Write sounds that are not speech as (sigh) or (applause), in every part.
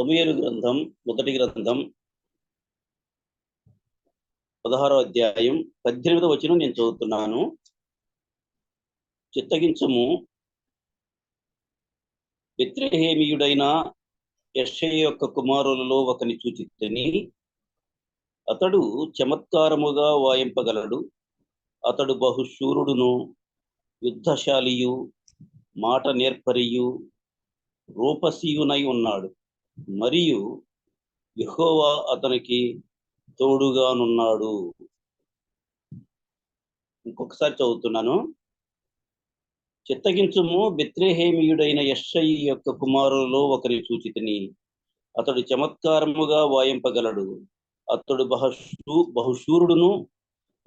సమూయేలు గ్రంథం మొదటి గ్రంథం పదహారో అధ్యాయం పద్దెనిమిదో వచనం నేను చదువుతున్నాను. చిత్తగించము. విత్రహేమియుడైన యెషయ యొక్క కుమారులలో ఒకని చూచితని. అతడు చమత్కారముగా వాయింపగలడు. అతడు బహుశూరుడును యుద్ధశాలియు మాట నేర్పరియు రూపసీయునై ఉన్నాడు. మరియు యహోవా అతనికి తోడుగానున్నాడు. ఇంకొకసారి చదువుతున్నాను. చిత్తగించుము బెత్రేహేమియుడైన యశ్ఐ యొక్క కుమారులలో ఒకరి సూచితిని. అతడు చమత్కారముగా వాయింపగలడు. అతడు బహుశూ బహుశూరుడును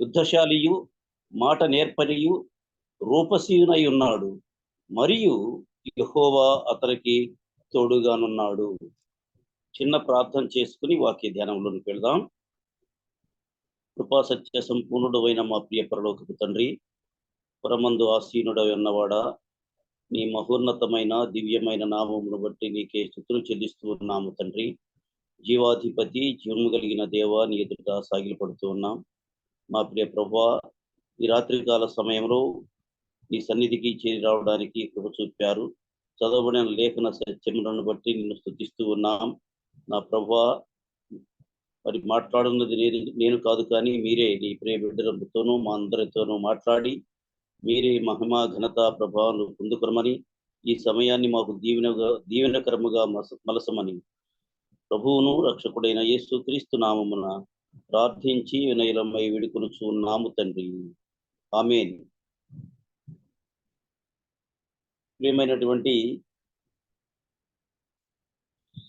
యుద్ధశాలియు మాట నేర్పనియు రూపసీయునై ఉన్నాడు. మరియు యహోవా అతనికి తోడుగానున్నాడు. చిన్న ప్రార్థన చేసుకుని వాక్య ధ్యానంలోకి వెళ్దాం. కృపా సత్య సంపూర్ణుడు అయిన మా ప్రియ పరలోకపు తండ్రి పరమందు ఆసీనుడై ఉన్నవాడా నీ మహోన్నతమైన దివ్యమైన నామమును బట్టి నీకే స్థుతులు చెల్లిస్తూ ఉన్నాము తండ్రి. జీవాధిపతి జీవము కలిగిన దేవ నీ ఎదుట సాగిలపడుతూ ఉన్నాం. మా ప్రియ ప్రభా ఈ రాత్రికాల సమయంలో నీ సన్నిధికి చేరి రావడానికి కృప చూపారు చదవబడిన లేఖన సత్యములను బట్టి నిన్ను స్థుతిస్తూ ఉన్నాం. నా ప్రభా మరి మాట్లాడున్నది నేను నేను కాదు కానీ మీరే నీ ప్రియ బిడ్డలతోనూ మా అందరితోనూ మాట్లాడి మీరే మహిమ ఘనత ప్రభావం పొందుకొనమని ఈ సమయాన్ని మాకు దీవెనగా దీవెనకరముగా మలసమని ప్రభువును రక్షకుడైన యేసు క్రీస్తు నామమున ప్రార్థించి వినయలమై విడుకునుచు నాము తండ్రి. ఆమెన్. ప్రియమైనటువంటి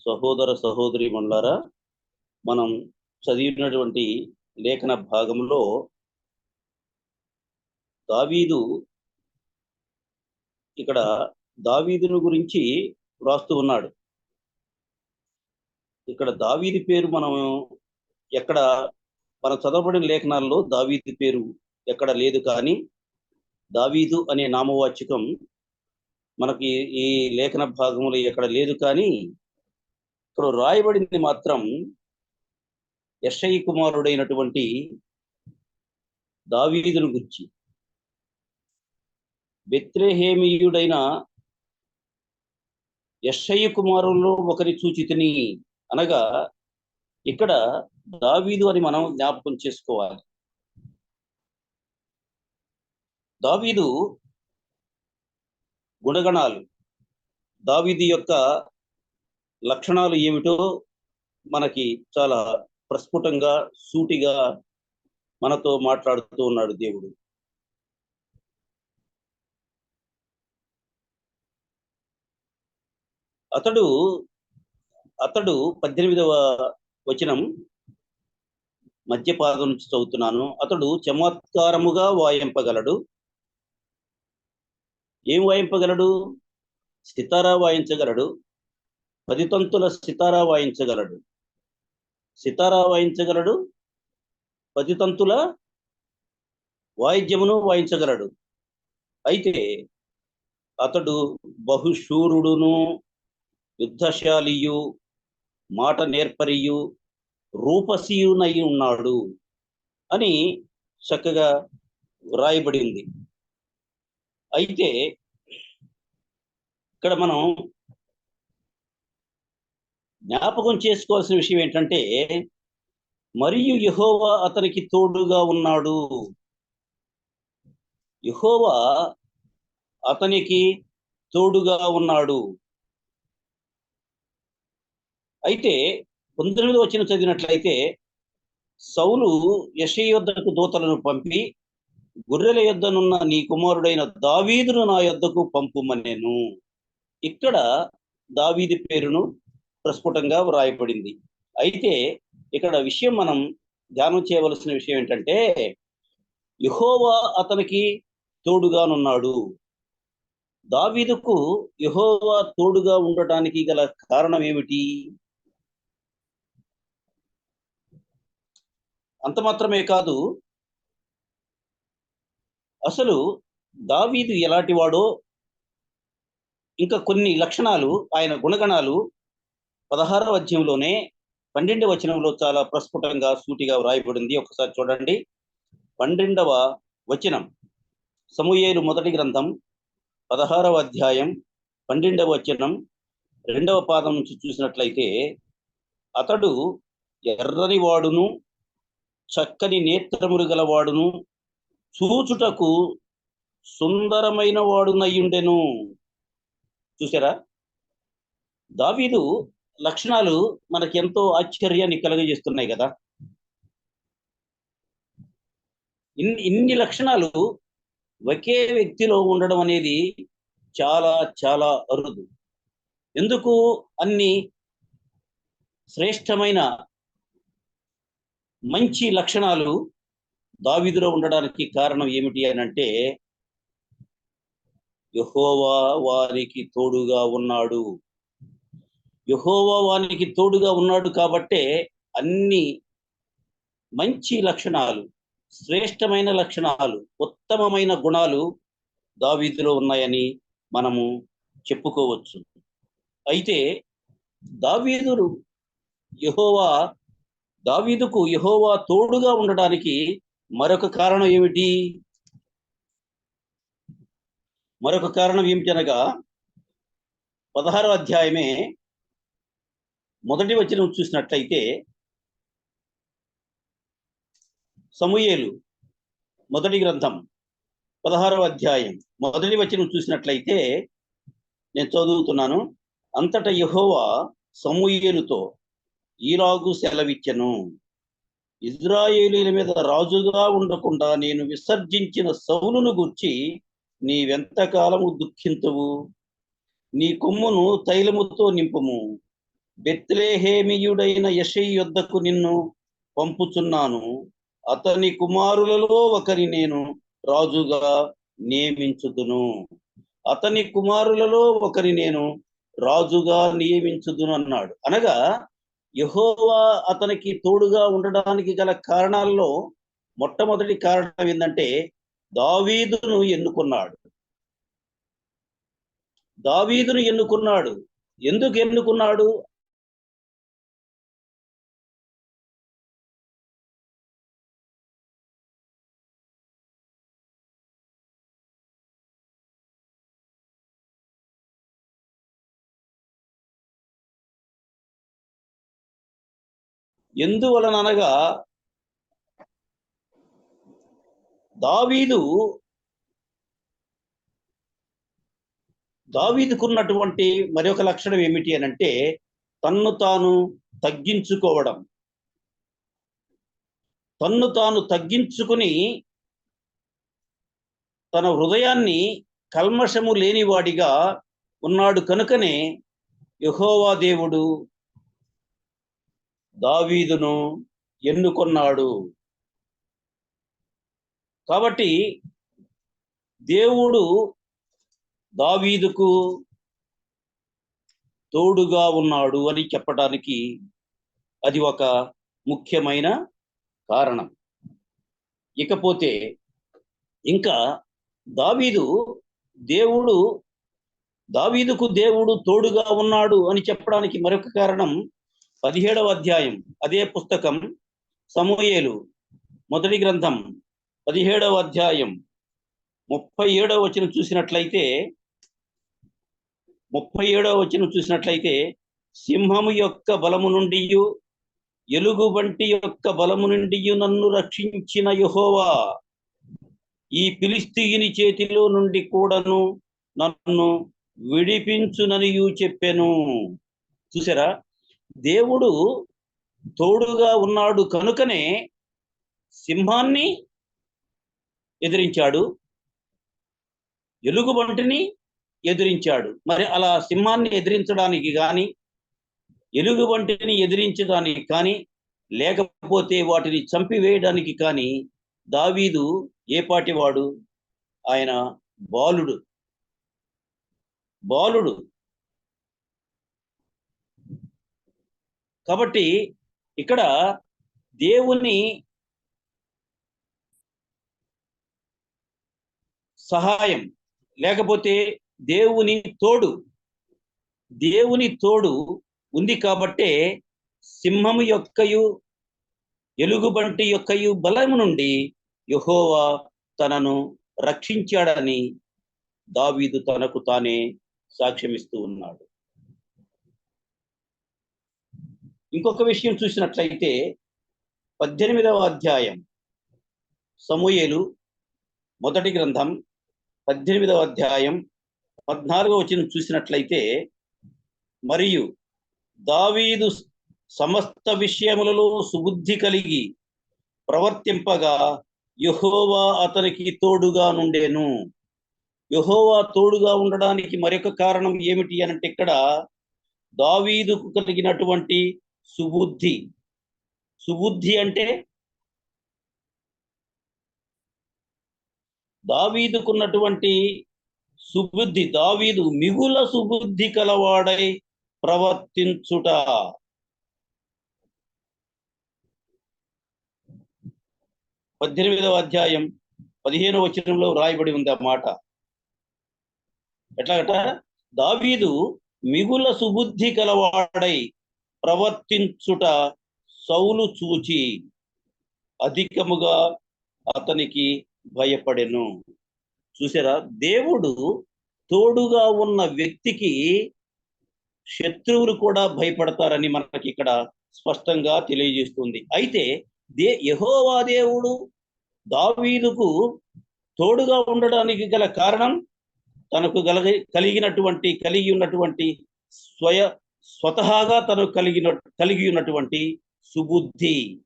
సహోదర సహోదరి మండలారా మనం చదివినటువంటి లేఖన భాగంలో దావీదు ఇక్కడ దావీదును గురించి వ్రాస్తూ ఉన్నాడు. ఇక్కడ దావీది పేరు మనం ఎక్కడ మన చదవబడిన లేఖనాల్లో దావీది పేరు ఎక్కడ లేదు కానీ దావీదు అనే నామవాచకం మనకి ఈ లేఖన భాగంలో ఎక్కడ లేదు కానీ ఇక్కడ రాయబడింది మాత్రం యషయి కుమారుడైనటువంటి దావీదును గురించి. బెత్రేహేమియుడైన యషయ్య కుమారుల్లో ఒకరి సూచితిని అనగా ఇక్కడ దావీదు అని మనం జ్ఞాపకం చేసుకోవాలి. దావీదు గుణగణాలు దావీది యొక్క లక్షణాలు ఏమిటో మనకి చాలా ప్రస్ఫుటంగా సూటిగా మనతో మాట్లాడుతూ ఉన్నాడు దేవుడు. అతడు అతడు పద్దెనిమిదవ వచనం మధ్యపాదం నుంచి చదువుతున్నాను. అతడు చమత్కారముగా వాయింపగలడు. ఏం వాయింపగలడు? సితారా వాయించగలడు. పది తంతుల సితారా వాయించగలడు. సితారా వాయించగలడు పది తంతుల వాయిద్యమును వాయించగలడు. అయితే అతడు బహుశూరుడును యుద్ధశాలియు మాట నేర్పరియు రూపసీయునై ఉన్నాడు అని చక్కగా వ్రాయబడింది. అయితే ఇక్కడ మనం జ్ఞాపకం చేసుకోవాల్సిన విషయం ఏంటంటే మరియు యహోవా అతనికి తోడుగా ఉన్నాడు. యహోవా అతనికి తోడుగా ఉన్నాడు. అయితే పంతొమ్మిది వచ్చిన చదివినట్లయితే సౌలు యశయోద్ధకు దూతలను పంపి గొర్రెల యొద్దనున్న నీ కుమారుడైన దావీదును నా యొద్దకు పంపుమనేను. ఇక్కడ దావీది పేరును ప్రస్ఫుటంగా వ్రాయబడింది. అయితే ఇక్కడ విషయం మనం ధ్యానం చేయవలసిన విషయం ఏంటంటే యహోవా అతనికి తోడుగానున్నాడు. దావీదుకు యహోవా తోడుగా ఉండటానికి గల కారణం ఏమిటి? అంత మాత్రమే కాదు అసలు దావీదు ఎలాంటి వాడో ఇంకా కొన్ని లక్షణాలు ఆయన గుణగణాలు పదహారవ అధ్యాయంలోనే పన్నెండవ వచనంలో చాలా ప్రస్ఫుటంగా సూటిగా వ్రాయబడింది. ఒకసారి చూడండి. పన్నెండవ వచనం. సమూహేలు మొదటి గ్రంథం పదహారవ అధ్యాయం పన్నెండవ వచనం రెండవ పాదం నుంచి చూసినట్లయితే అతడు ఎర్రని వాడును చక్కని నేత్రములు గలవాడును చూచుటకు సుందరమైన వాడునయ్యుండెను చూసారా? దావీదు లక్షణాలు మనకి ఎంతో ఆశ్చర్యాన్ని కలుగజేస్తున్నాయి కదా. ఇన్ని ఇన్ని లక్షణాలు ఒకే వ్యక్తిలో ఉండడం అనేది చాలా చాలా అరుదు. ఎందుకు? అన్ని శ్రేష్టమైన మంచి లక్షణాలు దావిదిలో ఉండడానికి కారణం ఏమిటి అని అంటే యహోవా వారికి తోడుగా ఉన్నాడు. యహోవా వానికి తోడుగా ఉన్నాడు కాబట్టే అన్ని మంచి లక్షణాలు శ్రేష్టమైన లక్షణాలు ఉత్తమమైన గుణాలు దావీదులో ఉన్నాయని మనము చెప్పుకోవచ్చు. అయితే దావీదులు యహోవా దావీదుకు యహోవా తోడుగా ఉండడానికి మరొక కారణం ఏమిటి? మరొక కారణం ఏమిటనగా పదహారో అధ్యాయమే మొదటి వచనం చూసినట్లయితే సమూయేలు మొదటి గ్రంథం పదహారవ అధ్యాయం. మొదటి వచనం చూసినట్లయితే నేను చదువుతున్నాను అంతట యహోవా సమూయేలుతో ఈలాగు సెలవిచ్చెను. ఇజ్రాయేలీల మీద రాజుగా ఉండకుండా నేను విసర్జించిన సౌలును గుర్చి నీవెంతకాలము దుఃఖింతువు? నీ కొమ్మును తైలముతో నింపుము. బెత్లేహేమియుడైన యషై యొద్దకు నిన్ను పంపుచున్నాను. అతని కుమారులలో ఒకరి నేను రాజుగా నియమించుదును. అతని కుమారులలో ఒకరి నేను రాజుగా నియమించుదును అన్నాడు. అనగా యహోవా అతనికి తోడుగా ఉండడానికి గల కారణాల్లో మొట్టమొదటి కారణం ఏంటంటే దావీదును ఎన్నుకున్నాడు. దావీదును ఎన్నుకున్నాడు. ఎందుకు ఎన్నుకున్నాడు? ఎందువలనగా దావీదు దావీదుకున్నటువంటి మరొక లక్షణం ఏమిటి అని అంటే తన్ను తాను తగ్గించుకోవడం. తన్ను తాను తగ్గించుకుని తన హృదయాన్ని కల్మషము లేనివాడిగా ఉన్నాడు కనుకనే యహోవా దేవుడు దావీదును ఎన్నుకొన్నాడు. కాబట్టి దేవుడు దావీదుకు తోడుగా ఉన్నాడు అని చెప్పడానికి అది ఒక ముఖ్యమైన కారణం. ఇకపోతే ఇంకా దావీదు దేవుడు దావీదుకు దేవుడు తోడుగా ఉన్నాడు అని చెప్పడానికి మరొక కారణం పదిహేడవ అధ్యాయం అదే పుస్తకం సమూయేలు మొదటి గ్రంథం పదిహేడవ అధ్యాయం ముప్పై ఏడవ వచనం చూసినట్లయితే ముప్పై ఏడవ వచనం చూసినట్లయితే సింహము యొక్క బలము నుండి ఎలుగు వంటి యొక్క బలము నుండి నన్ను రక్షించిన యహోవా. ఈ పిలిస్తీయుని చేతిలో నుండి కూడాను నన్ను విడిపించుననియు చెప్పాను. చూసారా? దేవుడు తోడుగా ఉన్నాడు కనుకనే సింహాన్ని ఎదిరించాడు ఎలుగుబంటిని ఎదిరించాడు. మరి అలా సింహాన్ని ఎదిరించడానికి కానీ ఎలుగుబంటిని ఎదిరించడానికి కానీ లేకపోతే వాటిని చంపివేయడానికి కానీ దావీదు ఏ పాటివాడు? ఆయన బాలుడు. బాలుడు. కాబట్టి ఇక్కడ దేవుని సహాయం లేకపోతే దేవుని తోడు దేవుని తోడు ఉంది కాబట్టే సింహము యొక్కయు ఎలుగుబంటి యొక్కయు బలము నుండి యహోవా తనను రక్షించాడని దావీదు తనకు తానే సాక్ష్యమిస్తూ ఉన్నాడు. ఇంకొక విషయం చూసినట్లయితే పద్దెనిమిదవ అధ్యాయం. సమూయేలు మొదటి గ్రంథం పద్దెనిమిదవ అధ్యాయం పద్నాలుగవ వచనం చూసినట్లయితే మరియు దావీదు సమస్త విషయములలో సుబుద్ధి కలిగి ప్రవర్తింపగా యహోవా అతనికి తోడుగా నుండేను. యహోవా తోడుగా ఉండడానికి మరొక కారణం ఏమిటి అనంటే ఇక్కడ దావీదుకు కలిగినటువంటి సుబుద్ధి. సుబుద్ధి అంటే దావీదుకున్నటువంటి సుబుద్ధి దావీదు మిగుల సుబుద్ధి కలవాడై ప్రవర్తించుట. పద్దెనిమిదవ అధ్యాయం పదిహేనవ వచనంలో రాయబడి ఉంది ఆ మాట. ఎట్లాగట దావీదు మిగుల సుబుద్ధి కలవాడై ప్రవర్తించుట సౌలు చూచి అధికముగా అతనికి భయపడెను. చూసారా? దేవుడు తోడుగా ఉన్న వ్యక్తికి శత్రువులు కూడా భయపడతారని మనకి ఇక్కడ స్పష్టంగా తెలియజేస్తుంది. అయితే దే యహోవా దేవుడు దావీదుకు తోడుగా ఉండడానికి గల కారణం తనకు గలగి కలిగినటువంటి కలిగి ఉన్నటువంటి స్వయ స్వతహాగా తను కలిగిన కలిగి ఉన్నటువంటి సుబుద్ధి.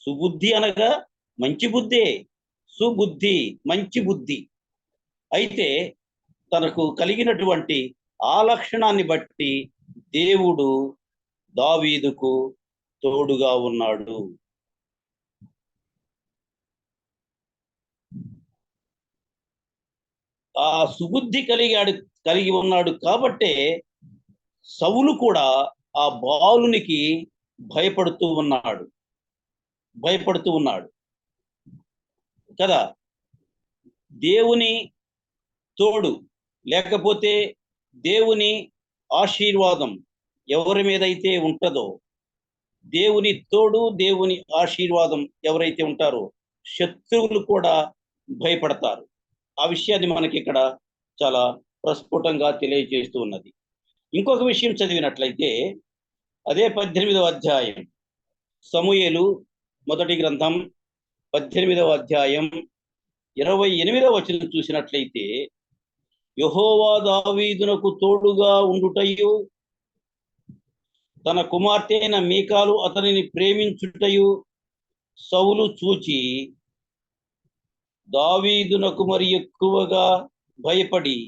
సుబుద్ధి అనగా మంచి బుద్ధే. సుబుద్ధి మంచి బుద్ధి. అయితే తనకు కలిగినటువంటి ఆ లక్షణాన్ని బట్టి దేవుడు దావీదుకు తోడుగా ఉన్నాడు. ఆ సుబుద్ధి కలిగాడు కలిగి ఉన్నాడు కాబట్టే సవులు కూడా ఆ బాలునికి భయపడుతూ ఉన్నాడు. భయపడుతూ ఉన్నాడు. కదా? దేవుని తోడు లేకపోతే దేవుని ఆశీర్వాదం ఎవరి మీద అయితే ఉంటుందో దేవుని తోడు దేవుని ఆశీర్వాదం ఎవరైతే ఉంటారో శత్రువులు కూడా భయపడతారు. ఆ విషయాన్ని మనకి ఇక్కడ చాలా ప్రస్ఫుటంగా తెలియజేస్తూ ఉన్నది. ఇంకొక విషయం చదివినట్లయితే అదే పద్దెనిమిదవ అధ్యాయం సమూయేలు మొదటి గ్రంథం పద్దెనిమిదవ అధ్యాయం ఇరవై ఎనిమిదవ వచనం చూసినట్లయితే యహోవా దావీదునకు తోడుగా ఉండుటయు తన కుమార్తె అయిన మీకాలు అతనిని ప్రేమించుటయు సౌలు చూచి దావీదునకు మరి ఎక్కువగా భయపడి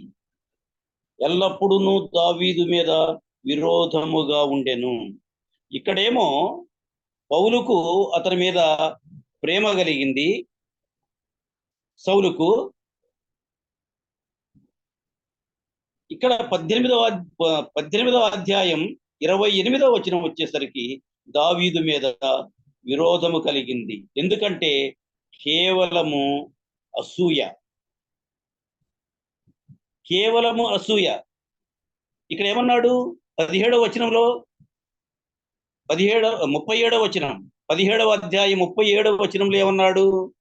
ఎల్లప్పుడూ దావీదు మీద విరోధముగా ఉండెను. ఇక్కడేమో పౌలుకు అతని మీద ప్రేమ కలిగింది. సౌలుకు ఇక్కడ పద్దెనిమిదవ పద్దెనిమిదవ అధ్యాయం ఇరవై ఎనిమిదవ వచనం వచ్చేసరికి దావీదు మీద విరోధము కలిగింది. ఎందుకంటే కేవలము అసూయ. కేవలము అసూయ. ఇక్కడ ఏమన్నాడు? పదిహేడవ వచనంలో పదిహేడవ ముప్పై ఏడవ వచనం పదిహేడవ అధ్యాయం ముప్పై ఏడవ వచనంలో ఏమన్నాడు?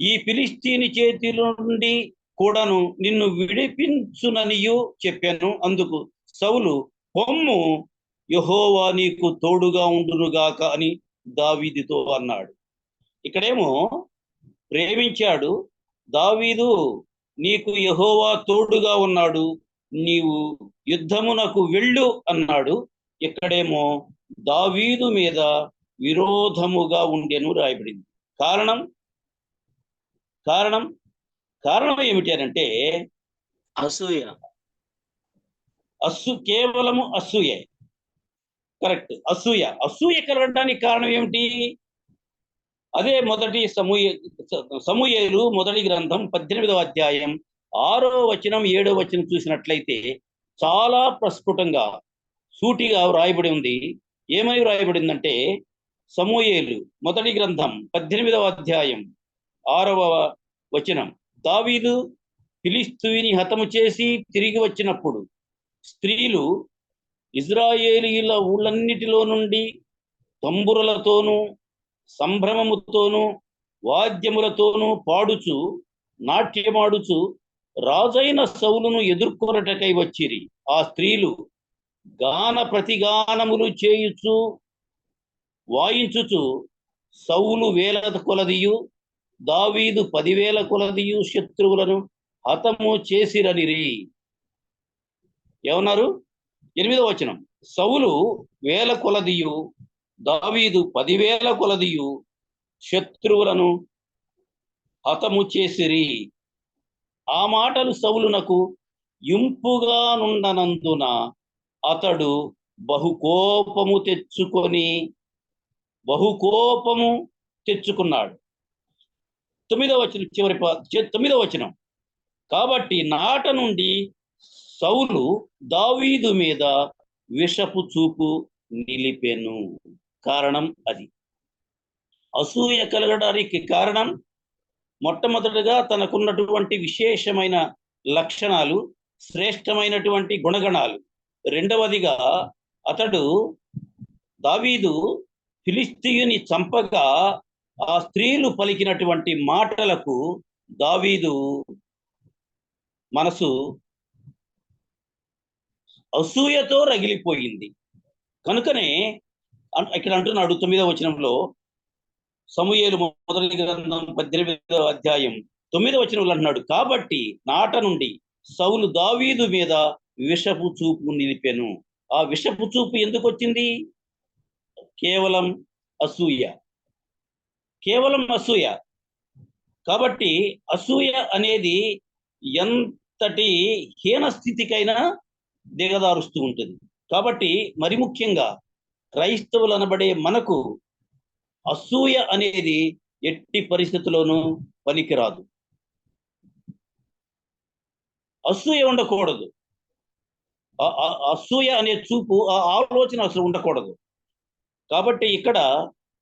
ఈ ఫిలిస్తీని చేతిలో నుండి కూడాను నిన్ను విడిపించుననియు చెప్పాను. అందుకు సౌలు పొమ్ము యహోవా నీకు తోడుగా ఉండునుగాక అని దావీదితో అన్నాడు. ఇక్కడేమో ప్రేమించాడు. దావీదు నీకు యహోవా తోడుగా ఉన్నాడు నీవు యుద్ధమునకు వెళ్ళు అన్నాడు. ఇక్కడేమో దావీదు మీద విరోధముగా ఉండెను రాయబడింది. కారణం? కారణం? కారణం ఏమిటి అంటే అసూయ. అస్సు కేవలము అసూయే. కరెక్ట్. అసూయ. అసూయ కలగడానికి కారణం ఏమిటి? అదే మొదటి సమూయ సమూయేలు మొదటి గ్రంథం పద్దెనిమిదవ అధ్యాయం ఆరో వచనం ఏడో వచనం చూసినట్లయితే చాలా ప్రస్ఫుటంగా సూటిగా వ్రాయబడి ఉంది. ఏమని వ్రాయబడిందంటే సమూయేలు మొదటి గ్రంథం పద్దెనిమిదవ అధ్యాయం ఆరవ వచనం. దావీదు ఫిలిస్తీని హతము చేసి తిరిగి వచ్చినప్పుడు స్త్రీలు ఇజ్రాయేలీల ఊళ్ళన్నిటిలో నుండి తంబురలతోనూ సంభ్రమముతోనూ వాద్యములతోనూ పాడుచు నాట్యమాడుచు రాజైన సౌలును ఎదుర్కొనటకై వచ్చిరి. ఆ స్త్రీలు గాన ప్రతిగానములు చేయుచు వాయించుచు సౌలు వేల కొలదియు దావీదు పదివేల కొలదియు శత్రువులను హతము చేసిరనిరి. ఏమన్నారు? ఎనిమిదో వచనం. సౌలు వేల కొలదియు దావీదు పదివేల కొలదియు శత్రువులను హతము చేసిరి. ఆ మాటలు సౌలునకు ఇంపుగా నుండనందున అతడు బహుకోపము తెచ్చుకొని బహుకోపము తెచ్చుకున్నాడు. తొమ్మిదవ వచనం చివరి తొమ్మిదవ వచనం. కాబట్టి నాట నుండి సౌలు దావీదు మీద విషపు చూపు నిలిపెను. కారణం అది. అసూయ కలగడానికి కారణం మొట్టమొదటిగా తనకున్నటువంటి విశేషమైన లక్షణాలు శ్రేష్టమైనటువంటి గుణగణాలు. రెండవదిగా అతడు దావీదు ఫిలిస్తీయుని చంపగా ఆ స్త్రీలు పలికినటువంటి మాటలకు దావీదు మనసు అసూయతో రగిలిపోయింది. కనుకనే ఇక్కడ అంటున్నాడు తొమ్మిదవ వచనంలో సమూహేలు మొదటి గ్రంథం పద్దెనిమిదవ అధ్యాయం తొమ్మిదవ వచనంలో అంటున్నాడు. కాబట్టి నాట నుండి సౌలు దావీదు మీద విషపు చూపు నిలిపెను. ఆ విషపు చూపు ఎందుకు వచ్చింది? కేవలం అసూయ. కేవలం అసూయ. కాబట్టి అసూయ అనేది ఎంతటి హీన స్థితికైనా దిగదారుస్తూ ఉంటుంది. కాబట్టి మరి ముఖ్యంగా క్రైస్తవులు అనబడే మనకు అసూయ అనేది ఎట్టి పరిస్థితుల్లోనూ పనికిరాదు. అసూయ ఉండకూడదు. అసూయ అనే చూపు ఆ ఆలోచన అసలు ఉండకూడదు. కాబట్టి ఇక్కడ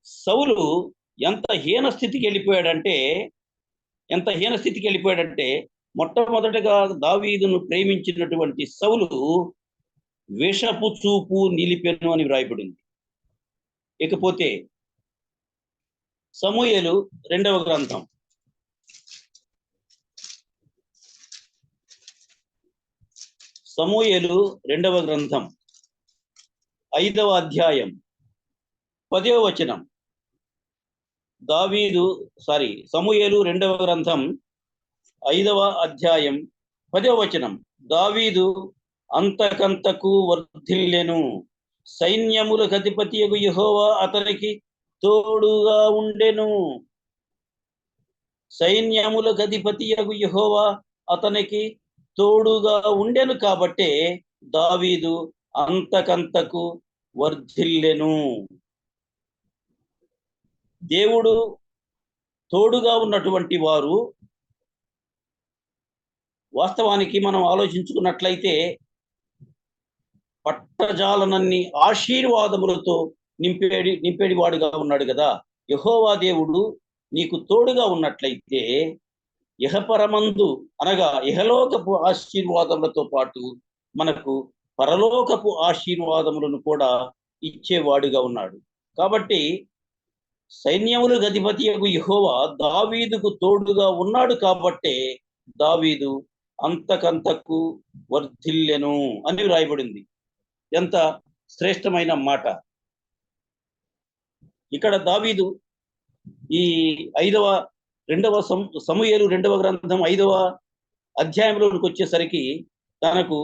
సౌలు ఎంత హీన స్థితికి వెళ్ళిపోయాడంటే ఎంత హీన స్థితికి వెళ్ళిపోయాడంటే మొట్టమొదటిగా దావీదును ప్రేమించినటువంటి సౌలు విషపు చూపు నిలిపెను అని వ్రాయబడింది. ఇకపోతే సమూయలు రెండవ గ్రంథం. సమూయలు రెండవ గ్రంథం. ఐదవ అధ్యాయం. పదవ వచనం. దావీదు సారీ సమూయేలు రెండవ గ్రంథం ఐదవ అధ్యాయం పదవ వచనం. దావీదు అంతకంతకు వర్ధిల్లెను. సైన్యముల అధిపతి యహోవా అతనికి తోడుగా ఉండెను. సైన్యముల అధిపతి యహోవా అతనికి తోడుగా ఉండెను కాబట్టే దావీదు అంతకంతకు వర్ధిల్లెను. దేవుడు తోడుగా ఉన్నటువంటి వారు వాస్తవానికి మనం ఆలోచించుకున్నట్లయితే పట్టజాలనన్ని ఆశీర్వాదములతో నింపేడి నింపేడివాడుగా ఉన్నాడు కదా. యహోవా దేవుడు నీకు తోడుగా ఉన్నట్లయితే యహపరమందు అనగా యహలోకపు ఆశీర్వాదములతో పాటు మనకు పరలోకపు ఆశీర్వాదములను కూడా ఇచ్చేవాడుగా ఉన్నాడు. కాబట్టి సైన్యములు గధిపతి యహోవా దావీదుకు తోడుగా ఉన్నాడు కాబట్టే దావీదు అంతకంతకు వర్ధిల్లెను అని వ్రాయబడింది. ఎంత శ్రేష్టమైన మాట. ఇక్కడ దావీదు ఈ ఐదవ రెండవ సమూహలు రెండవ గ్రంథం ఐదవ అధ్యాయంలోనికి వచ్చేసరికి తనకు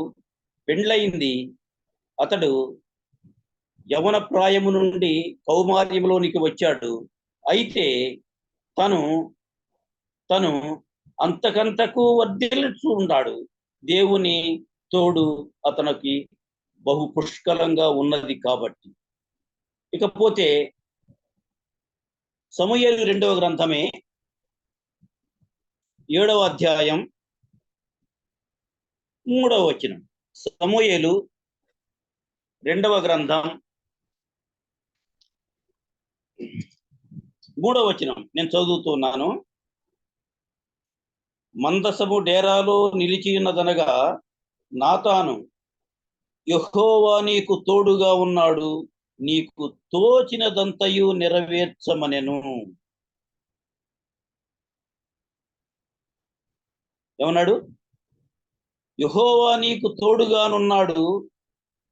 పెండ్లయింది. అతడు యవన ప్రాయము నుండి కౌమార్యంలోనికి వచ్చాడు. అయితే తను తను అంతకంతకు వర్ధిల్లుతూ ఉన్నాడు దేవుని తోడు అతనికి బహు పుష్కలంగా ఉన్నది కాబట్టి. ఇకపోతే సమయలు రెండవ గ్రంథమే ఏడవ అధ్యాయం మూడవ వచనం. సమూయేలు రెండవ గ్రంథం మూడవ వచనం. నేను చదువుతున్నాను మందసము డేరాలో నిలిచి ఉన్నదనగా నాతాను యహోవా నీకు తోడుగా ఉన్నాడు. నీకు తోచినదంతయు నెరవేర్చమనెను. ఏమన్నాడు? యహోవా నీకు తోడుగానున్నాడు.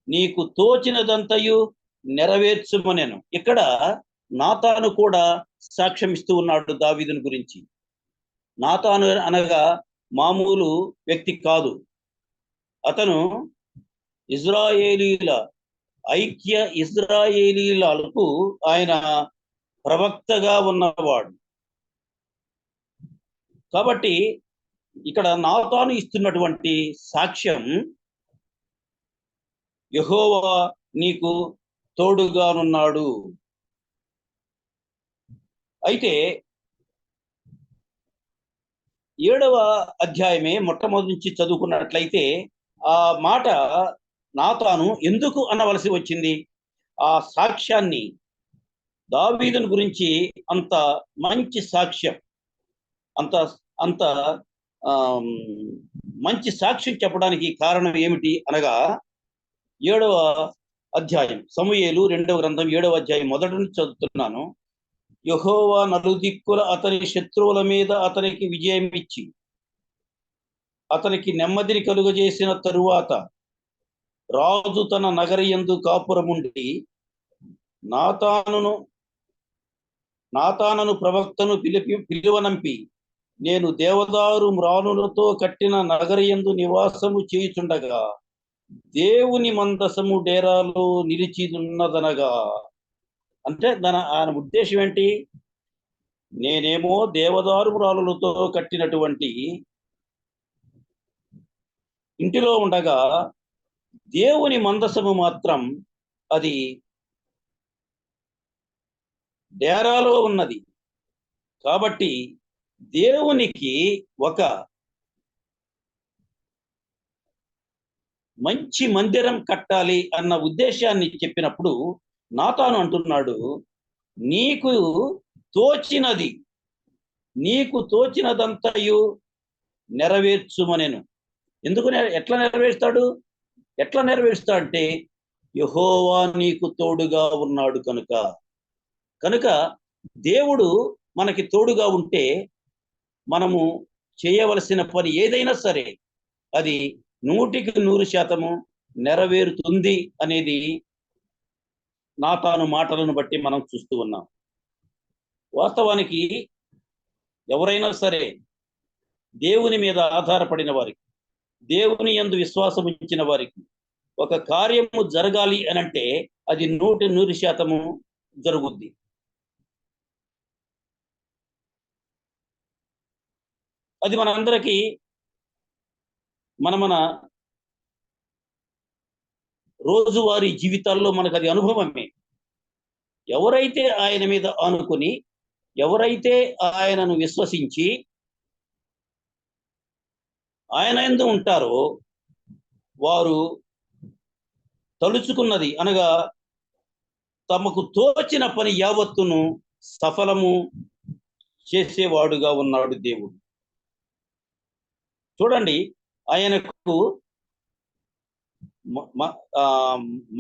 నీకు తోచినదంతయు నెరవేర్చుమనెను. ఇక్కడ నాతాను కూడా సాక్ష్యం ఇస్తూ ఉన్నాడు దావీదుని గురించి. నాతాను అనగా మామూలు వ్యక్తి కాదు. అతను ఇజ్రాయేలీల ఐక్య ఇజ్రాయేలీలకు ఆయన ప్రవక్తగా ఉన్నవాడు. కాబట్టి ఇక్కడ నాతాను ఇస్తున్నటువంటి సాక్ష్యం యెహోవా నీకు తోడుగానున్నాడు. అయితే ఏడవ అధ్యాయమే మొట్టమొదటి నుంచి చదువుకున్నట్లయితే ఆ మాట నాతాను ఎందుకు అనవలసి వచ్చింది? ఆ సాక్ష్యాన్ని దావీదుని గురించి అంత మంచి సాక్ష్యం అంత అంత మంచి సాక్ష్యం చెప్పడానికి కారణం ఏమిటి అనగా ఏడవ అధ్యాయం సమూయేలు రెండవ గ్రంథం ఏడవ అధ్యాయం మొదటి నుంచి చదువుతున్నాను. యహోవా నలుదిక్కుల అతని శత్రువుల మీద అతనికి విజయం ఇచ్చి అతనికి నెమ్మదిని కలుగజేసిన తరువాత రాజు తన నగరి యందు కాపురముండి నాతానును నాతానను ప్రవక్తను పిలిపి పిలువనంపి నేను దేవదారు మ్రానులతో కట్టిన నగరయందు నివాసము చేయుచుండగా దేవుని మందసము డేరాలో నిలిచి ఉన్నదనగా అంటే దాని ఆయన ఉద్దేశం ఏంటి? నేనేమో దేవదారు మ్రానులతో కట్టినటువంటి ఇంటిలో ఉండగా దేవుని మందసము మాత్రం అది డేరాలో ఉన్నది. కాబట్టి దేవునికి ఒక మంచి మందిరం కట్టాలి అన్న ఉద్దేశాన్ని చెప్పినప్పుడు నాతాను అంటున్నాడు నీకు తోచినది నీకు తోచినదంతయు నెరవేర్చుమనెను. ఎందుకు ఎట్లా నెరవేరుస్తాడు? ఎట్లా నెరవేరుస్తా అంటే యహోవా నీకు తోడుగా ఉన్నాడు కనుక. కనుక దేవుడు మనకి తోడుగా ఉంటే మనము చేయవలసిన పని ఏదైనా సరే అది నూటికి నూరు శాతము నెరవేరుతుంది అనేది నా తాను మాటలను బట్టి మనం చూస్తూ ఉన్నాం. వాస్తవానికి ఎవరైనా సరే దేవుని మీద ఆధారపడిన వారికి దేవుని యందు విశ్వాసం ఉంచిన వారికి ఒక కార్యము జరగాలి అని అంటే అది నూటి నూరు శాతము జరుగుద్ది. అది మనందరికీ మన మన రోజువారీ జీవితాల్లో మనకు అది అనుభవమే. ఎవరైతే ఆయన మీద ఆనుకొని ఎవరైతే ఆయనను విశ్వసించి ఆయన ఎందు ఉంటారో వారు తలుచుకున్నది. అనగా తమకు తోచిన పని యావత్తును సఫలము చేసేవాడుగా ఉన్నాడు దేవుడు. చూడండి ఆయనకు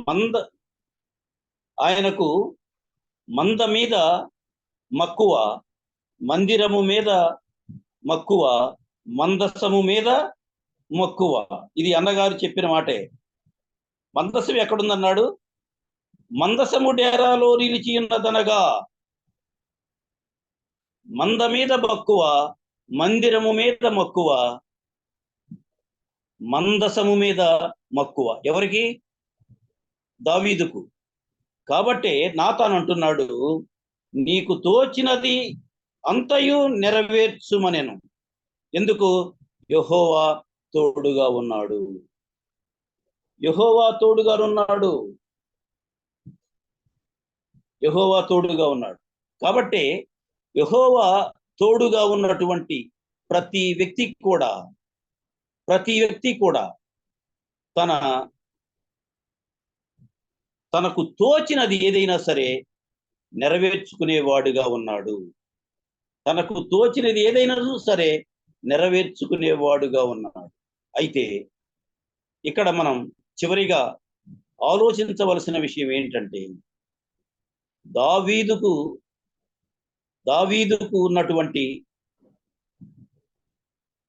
మంద ఆయనకు మంద మీద మక్కువ మందిరము మీద మక్కువ మందసము మీద మక్కువ. ఇది అన్నగారు చెప్పిన మాటే. మందసం ఎక్కడుందన్నాడు? మందసము డేరాలో నిలిచి ఉన్నదనగా మంద మీద మక్కువ మందిరము మీద మక్కువ మందసము మీద మక్కువ. ఎవరికి? దావీదుకు. కాబట్టి నాతాను అంటున్నాడు నీకు తోచినది అంతయు నెరవేర్చుమనెను. ఎందుకు? యహోవా తోడుగా ఉన్నాడు. యహోవా తోడుగా ఉన్నాడు. యహోవా తోడుగా ఉన్నాడు. కాబట్టి యహోవా తోడుగా ఉన్నటువంటి ప్రతి వ్యక్తి కూడా ప్రతి వ్యక్తి కూడా తన తనకు తోచినది ఏదైనా సరే నెరవేర్చుకునేవాడుగా ఉన్నాడు. తనకు తోచినది ఏదైనా సరే నెరవేర్చుకునేవాడుగా ఉన్నాడు. అయితే ఇక్కడ మనం చివరిగా ఆలోచించవలసిన విషయం ఏంటంటే దావీదుకు దావీదుకు ఉన్నటువంటి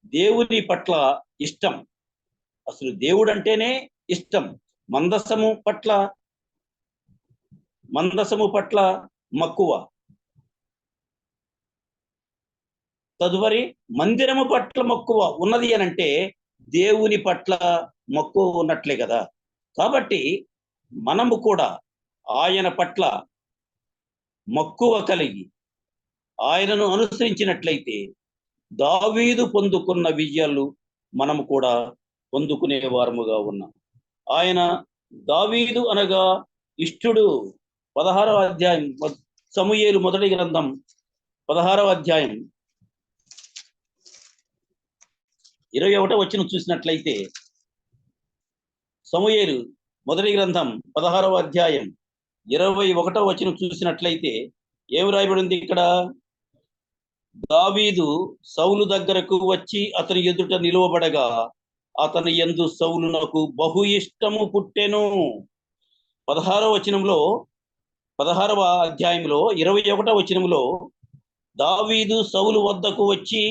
దేవుని పట్ల ఇష్టం. అసలు దేవుడు అంటేనే ఇష్టం. మందసము పట్ల మందసము పట్ల మక్కువ. తదుపరి మందిరము పట్ల మక్కువ ఉన్నది అని అంటే దేవుని పట్ల మక్కువ ఉన్నట్లే కదా. కాబట్టి మనము కూడా ఆయన పట్ల మక్కువ కలిగి ఆయనను అనుసరించినట్లయితే దావీదు పొందుకున్న విజయాలు మనము కూడా పొందుకునే వారముగా ఉన్నాం. ఆయన దావీదు అనగా ఇష్టుడు పదహారవ అధ్యాయం సమూయేలు మొదటి గ్రంథం పదహారవ అధ్యాయం ఇరవై ఒకటో వచ్చిన చూసినట్లయితే సమూయేలు మొదటి గ్రంథం పదహారవ అధ్యాయం ఇరవై ఒకటో వచ్చిన చూసినట్లయితే ఏమి రాయబడింది ఇక్కడ? దావీదు సౌలు దగ్గరకు వచ్చి అతని ఎదుట నిలువబడగా అతని ఎందు సౌలునకు బహు ఇష్టము పుట్టెను. పదహారవ వచనంలో పదహారవ అధ్యాయంలో ఇరవై ఒకటో వచనంలో దావీదు సౌలు వద్దకు వచ్చి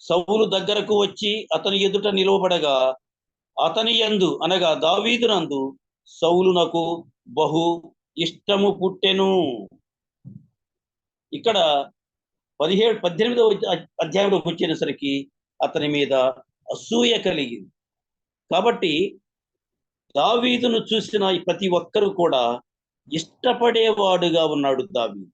సౌలు దగ్గరకు వచ్చి అతని ఎదుట నిలువబడగా అతని యందు అనగా దావీదునందు సౌలునకు బహు ఇష్టము పుట్టెను. ఇక్కడ పదిహేడు పద్దెనిమిదవ అధ్యాయంలోకి వచ్చేసరికి అతని మీద అసూయ కలిగింది. కాబట్టి దావీదును చూసిన ప్రతి ఒక్కరు కూడా ఇష్టపడేవాడుగా ఉన్నాడు దావీదు.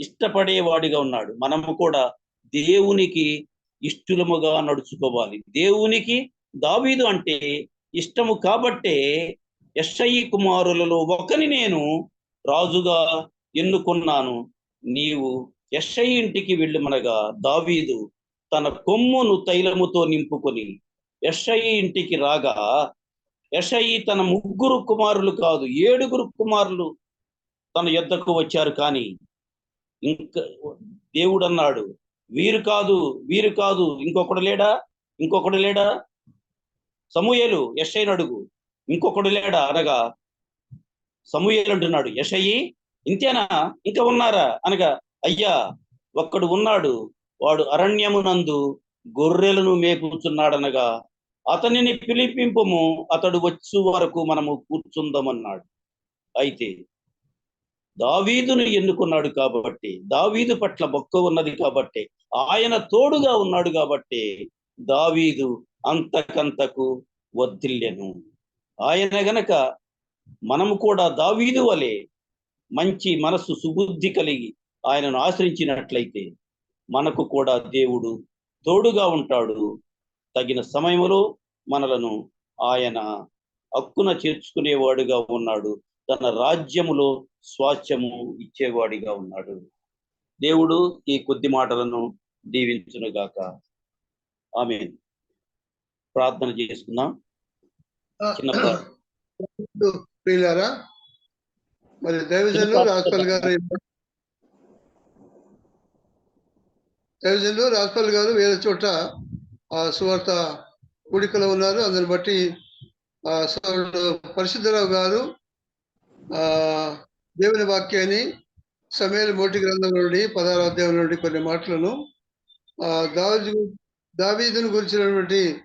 ఇష్టపడేవాడిగా ఉన్నాడు. మనము కూడా దేవునికి ఇష్టలముగా నడుచుకోవాలి. దేవునికి దావీదు అంటే ఇష్టము కాబట్టే ఎస్ఐ కుమారులలో ఒకని నేను రాజుగా ఎన్నుకున్నాను. నీవు ఎస్ఐ ఇంటికి వెళ్ళమనగా దావీదు తన కొమ్మును తైలముతో నింపుకొని ఎస్ఐ ఇంటికి రాగా ఎస్ఐ తన ముగ్గురు కుమారులు కాదు ఏడుగురు కుమారులు తన యొద్దకు వచ్చారు. కానీ ఇంకా దేవుడు అన్నాడు వీరు కాదు వీరు కాదు. ఇంకొకడు లేడా? ఇంకొకడు లేడా? సమూయేలు యషయ్యను అడుగు. ఇంకొకడు లేడా? అనగా సమూయలు అంటున్నాడు. యషయ్యి ఇంతేనా? ఇంకా ఉన్నారా? అనగా అయ్యా ఒక్కడు ఉన్నాడు. వాడు అరణ్యమునందు గొర్రెలను మేపుచున్నాడనగా అతనిని పిలిపింపము అతడు వచ్చు వరకు మనము కూర్చుందామన్నాడు. అయితే దావీదును ఎన్నుకున్నాడు కాబట్టి దావీదు పట్ల మొక్క ఉన్నది కాబట్టి ఆయన తోడుగా ఉన్నాడు కాబట్టి దావీదు అంతకంతకు వర్ధిల్లెను ఆయన గనక మనము కూడా దావీదు వలె మంచి మనసు సుబుద్ధి కలిగి ఆయనను ఆశ్రయించినట్లయితే మనకు కూడా దేవుడు తోడుగా ఉంటాడు. తగిన సమయంలో మనలను ఆయన హక్కున చేర్చుకునేవాడుగా ఉన్నాడు. తన రాజ్యములో స్వాస్థ్యము ఇచ్చేవాడిగా ఉన్నాడు. దేవుడు ఈ కొద్ది మాటలను దీవించునుగాక ఆమె ప్రార్థన చేసుకుందాం. చిన్న. (clears throat) ప్రియులారా మరి దైవజనులు రాజ్పాల్ గారు దైవజనులు రాజ్పాల్ గారు వేరే చోట ఆ సువార్త కూడికలో ఉన్నారు. అందుని బట్టి పరిశుద్ధరావు గారు దేవుని వాక్యాన్ని సమయాల మోటి గ్రంథం నుండి పదహారు అధ్యాయం నుండి కొన్ని మాటలను దావీ దావీదును గురించినటువంటి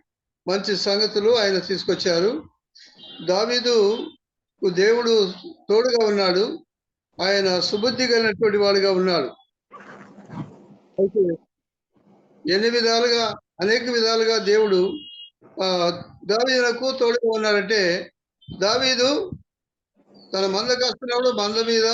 మంచి సంగతులు ఆయన తీసుకొచ్చారు. దావీదు దేవుడు తోడుగా ఉన్నాడు. ఆయన సుబుద్ధి కలిగినటువంటి వాడుగా ఉన్నాడు. అయితే ఎన్ని విధాలుగా అనేక విధాలుగా దేవుడు ఆ దావీదులకు తోడుగా ఉన్నాడంటే దావీదు తన మంద కాస్తున్నప్పుడు మంద మీద